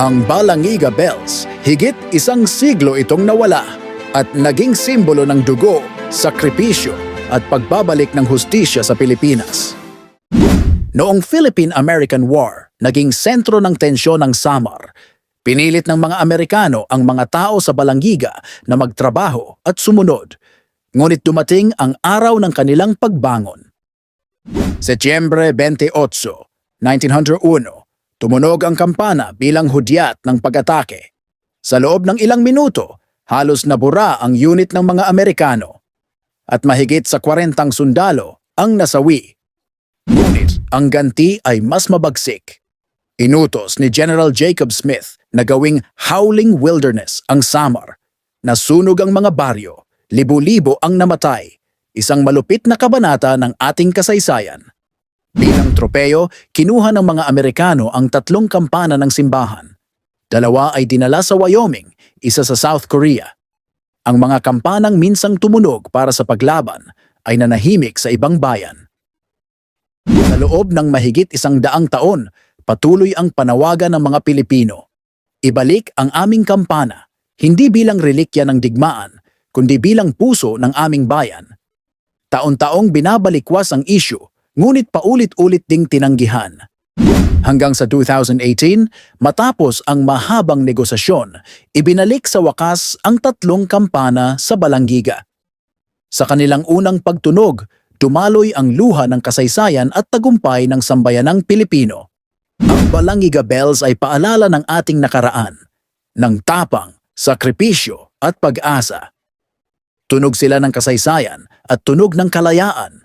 Ang Balangiga Bells, higit isang siglo itong nawala at naging simbolo ng dugo, sakripisyo at pagbabalik ng hustisya sa Pilipinas. Noong Philippine-American War, naging sentro ng tensyon ng Samar. Pinilit ng mga Amerikano ang mga tao sa Balangiga na magtrabaho at sumunod. Ngunit dumating ang araw ng kanilang pagbangon. Setyembre 28, 1901, tumunog ang kampana bilang hudyat ng pag-atake. Sa loob ng ilang minuto, halos nabura ang unit ng mga Amerikano. At mahigit sa 40 sundalo ang nasawi. Ngunit ang ganti ay mas mabagsik. Inutos ni General Jacob Smith na gawing howling wilderness ang Samar. Nasunog ang mga baryo, libo-libo ang namatay, isang malupit na kabanata ng ating kasaysayan. Bilang tropeyo, kinuha ng mga Amerikano ang tatlong kampana ng simbahan. Dalawa ay dinala sa Wyoming, isa sa South Korea. Ang mga kampanang minsang tumunog para sa paglaban ay nanahimik sa ibang bayan. Sa loob ng mahigit isang daang taon, patuloy ang panawagan ng mga Pilipino. Ibalik ang aming kampana, hindi bilang relikya ng digmaan, kundi bilang puso ng aming bayan. Taon-taong binabalikwas ang issue, ngunit paulit-ulit ding tinanggihan. Hanggang sa 2018, matapos ang mahabang negosasyon, ibinalik sa wakas ang tatlong kampana sa Balangiga. Sa kanilang unang pagtunog, dumaloy ang luha ng kasaysayan at tagumpay ng sambayanang Pilipino. Ang Balangiga Bells ay paalala ng ating nakaraan, ng tapang, sakripisyo at pag-asa. Tunog sila ng kasaysayan at tunog ng kalayaan,